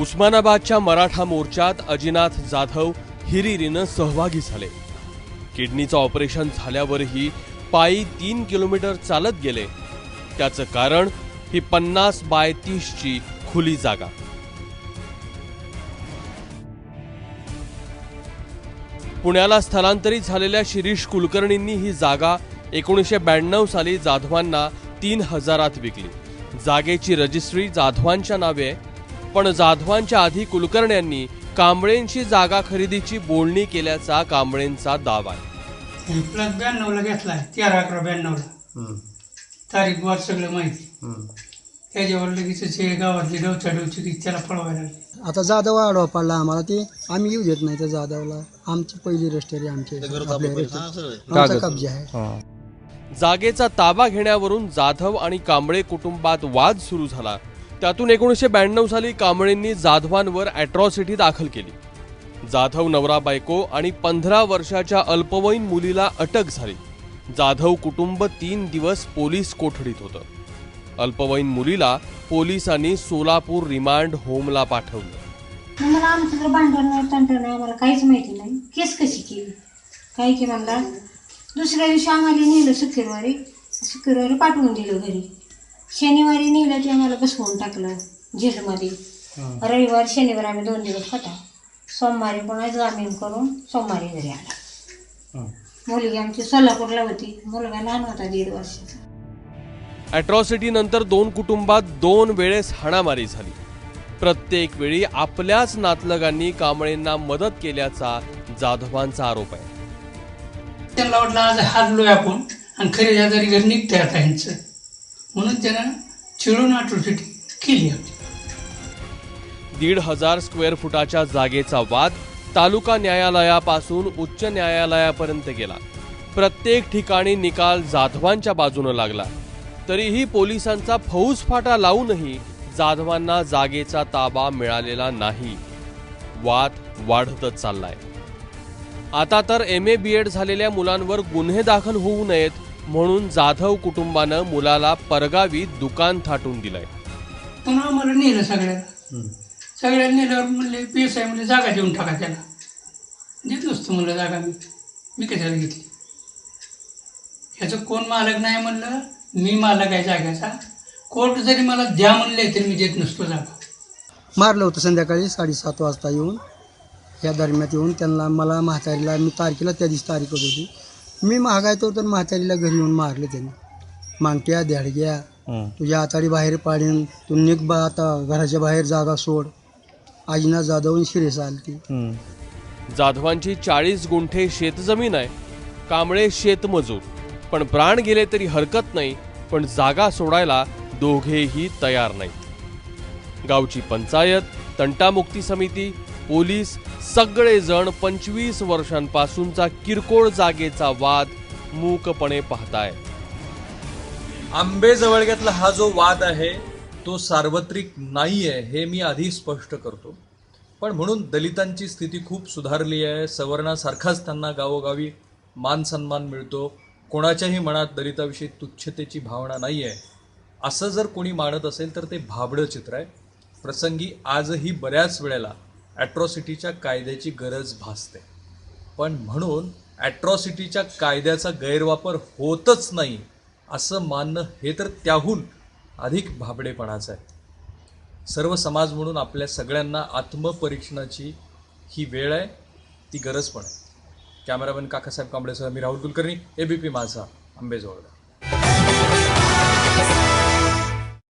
उस्मानाबादच्या मराठा मोर्चात अजिनाथ जाधव हिरिरीनं सहभागी झाले. किडनीचं ऑपरेशन झाल्यावरही पायी तीन किलोमीटर चालत गेले. त्याचं कारण ही पन्नास बाय तीसची खुली जागा. पुण्याला स्थलांतरित झालेल्या शिरीष कुलकर्णींनी ही जागा एकोणीसशे ब्याण्णव साली जाधवांना तीन हजारात विकली. जागेची रजिस्ट्री जाधवांच्या नावे आहे पण जाधवांच्या आधी कुलकर्ण्यांनी कांबळेंची जागा खरेदीची बोलणी केल्याचा कांबळेंचा दावा आहे. प्लस ब्याण्णवला घेतलाय तेरा अकरा ब्याण्णवला. तारीख वार सगळं माहिती. त्याच्यावर लगेच हे गावातली डवचा डवची की त्याला पळवायला लागली. आता जाधव आडवा पडला आम्हाला ते आम्ही येऊ देत नाही त्या जाधवला. आमची पहिली रजिस्टरी आमची. आमचा कब्जा आहे. जागेचा ताबा घेण्यावरून जाधव आणि कांबळे कुटुंबात वाद सुरू झाला. त्यातून एकोणीसशे ब्याण्णव साली कांबळेंनी जाधवांवर अॅट्रॉसिटी दाखल केली. जाधव नवरा बायको आणि पंधरा वर्षाच्या अल्पवयीन मुलीला अटक झाली. जाधव कुटुंब तीन दिवस पोलीस कोठडीत होतं. अल्पवयीन मुलीला पोलिसांनी सोलापूर रिमांड होमला पाठवलं. मला आमचं तर भांडण नाही तंटण नाही आम्हाला काहीच माहिती नाही. केस कशी केली? काय की म्हणला दुसऱ्या दिवशी आम्हाला नेलं शुक्रवारी शुक्रवारी पाठवून दिलं घरी. शनिवारी नेलं ते आम्हाला बसवून टाकलं जेलमध्ये रविवार शनिवार आम्ही दोन दिवस होता. सोमवारी पुन्हा जामीन करून सोमवारी घरी आला. मुलगी आमची सोलापूरला होती. मुलगा लहान होता दीड वर्षाचा. अॅट्रॉसिटी नंतर दोन कुटुंबात दोन वेळेस हाणामारी झाली. प्रत्येक वेळी आपल्याच नातलगांनी कांबळेंना मदत केल्याचा जाधवांचा आरोप आहे. त्यांना वाटलं आज हारलोय आपण. आणि खरी आजारी घरी निघता येता यांचं. म्हणून त्यानं चिडून अट्रॉसिटी केली होती. दीड हजार स्क्वेअर फुटाच्या जागेचा वाद तालुका न्यायालयापासून उच्च न्यायालयापर्यंत गेला. प्रत्येक ठिकाणी निकाल जाधवांच्या बाजूनं लागला. तरीही पोलिसांचा फौजफाटा लावूनही जाधवांना जागेचा ताबा मिळालेला नाही. वाद वाढतच चाललाय. आता तर एम ए बी एड झालेल्या मुलांवर गुन्हे दाखल होऊ नयेत म्हणून जाधव कुटुंबानं मुलाला परगावी दुकान थाटून दिलंय. पुन्हा आम्हाला नेलं सगळ्याला. सगळ्याला नेल्यावर म्हणले पी एस आय म्हणले जागा देऊन टाका त्याला. देत नसतो म्हणलं जागा मी. मी कशाला घेतली? ह्याचं कोण मालक नाही म्हणलं मी मालक आहे जाग्याचा कोर्ट जरी मला द्या म्हणले तरी मी देत नसतो जागा. मारलं होतं संध्याकाळी साडेसात वाजता येऊन. या दरम्यान येऊन त्यांना मला म्हातारीला मी तारखेला त्या दिवशी तारीख होत होती. मी महागायतो तर म्हातारीला घरी येऊन मारले त्यांनी. मांगट्या द्याडग्या तुझ्या आताडी बाहेर पाडीन. तू निघ बा आता घराच्या बाहेर जागा सोड. आजीना जाधव शिरेस आली ती जाधवांची चाळीस गुंठे शेतजमीन आहे. कांबळे शेतमजूर. पण प्राण गेले तरी हरकत नाही पण जागा सोडायला दोघेही तयार नाहीत. गावची पंचायत तंटामुक्ती समिती पोलीस सगळेजण पंचवीस वर्षांपासूनचा किरकोळ जागेचा वाद मूकपणे पाहताय. आंबे जवळग्यातला हा जो वाद आहे तो सार्वत्रिक नाही आहे हे मी आधी स्पष्ट करतो. पण म्हणून दलितांची स्थिती खूप सुधारली आहे सवर्णासारखाच त्यांना गावोगावी मान सन्मान मिळतो. कोणाच्याही मनात दलिताविषयी तुच्छतेची भावना नाही आहे असं जर कोणी मानत असेल तर ते भाबडं चित्र आहे. प्रसंगी आजही बऱ्याच वेळेला ॲट्रॉसिटीच्या कायद्याची गरज भासते. पण म्हणून ॲट्रॉसिटीच्या कायद्याचा गैरवापर होतच नाही असं मानणं हे तर त्याहून अधिक भाबडेपणाचं आहे. सर्व समाज म्हणून आपल्या सगळ्यांना आत्मपरीक्षणाची ही वेळ आहे ती गरज पण आहे. कॅमेरामॅन काकासाहेब कांबळेसह मी राहुल कुलकर्णी पी माझा आंबेजोगाई.